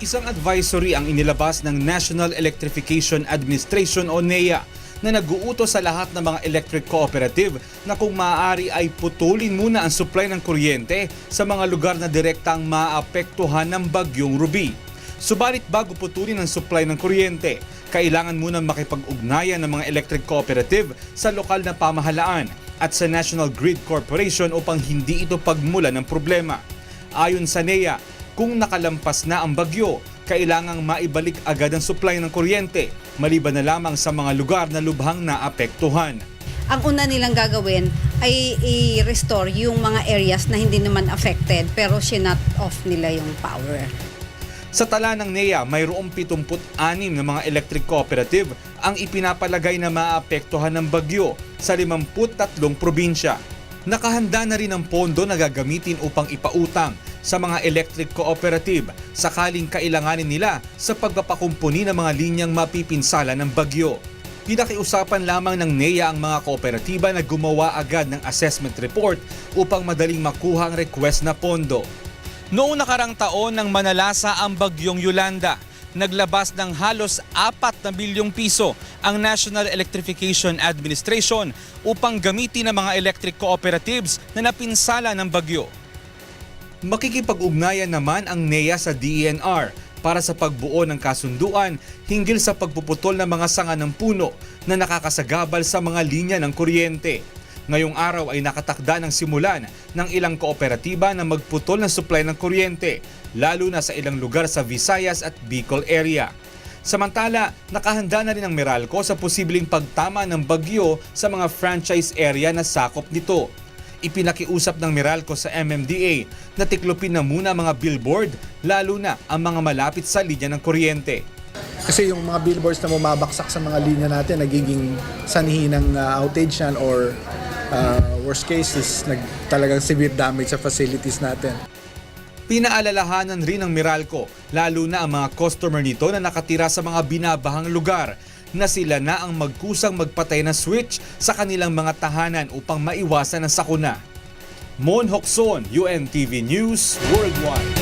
Isang advisory ang inilabas ng National Electrification Administration o NEA na nag-uutos sa lahat ng mga electric cooperative na kung maaari ay putulin muna ang supply ng kuryente sa mga lugar na direktang maapektuhan ng bagyong Ruby. Subalit bago putulin ang supply ng kuryente, kailangan munang makipag-ugnayan ng mga electric cooperative sa lokal na pamahalaan at sa National Grid Corporation upang hindi ito pagmula ng problema. Ayon sa NEA, kung nakalampas na ang bagyo, kailangang maibalik agad ang supply ng kuryente, maliban na lamang sa mga lugar na lubhang naapektuhan. ang una nilang gagawin ay i-restore yung mga areas na hindi naman affected pero sinut off nila yung power. Sa tala ng NEA, mayroong 76 na mga electric cooperative ang ipinapalagay na maapektuhan ng bagyo sa 53 probinsya. Nakahanda na rin ang pondo na gagamitin upang ipautang sa mga electric cooperative sakaling kailanganin nila sa pagpapakumpuni ng mga linyang mapipinsala ng bagyo. Pinakiusapan lamang ng NEA ang mga kooperatiba na gumawa agad ng assessment report upang madaling makuha ang request na pondo. Noong nakarang taon nang manalasa ang bagyong Yolanda, naglabas ng halos 4 na bilyong piso ang National Electrification Administration upang gamitin ng mga electric cooperatives na napinsala ng bagyo. Makikipag-ugnayan naman ang NEA sa DENR para sa pagbuo ng kasunduan hinggil sa pagpuputol ng mga sanga ng puno na nakakasagabal sa mga linya ng kuryente. Ngayong araw ay nakatakda ng simulan ng ilang kooperatiba na magputol ng supply ng kuryente, lalo na sa ilang lugar sa Visayas at Bicol area. Samantala, nakahanda na rin ang Meralco sa posibleng pagtama ng bagyo sa mga franchise area na sakop nito. Ipinakiusap ng Meralco sa MMDA na tiklopin na muna mga billboard, lalo na ang mga malapit sa linya ng kuryente. Kasi yung mga billboards na bumabaksak sa mga linya natin, nagiging sanhi ng uh, outage yan or uh, worst case is nag, talagang severe damage sa facilities natin. Pinaalalahanan rin ng Meralco, lalo na ang mga customer nito na nakatira sa mga binabahang lugar na sila na ang magkusang magpatay ng switch sa kanilang mga tahanan upang maiwasan ang sakuna. Mon Hokson, UNTV News Worldwide.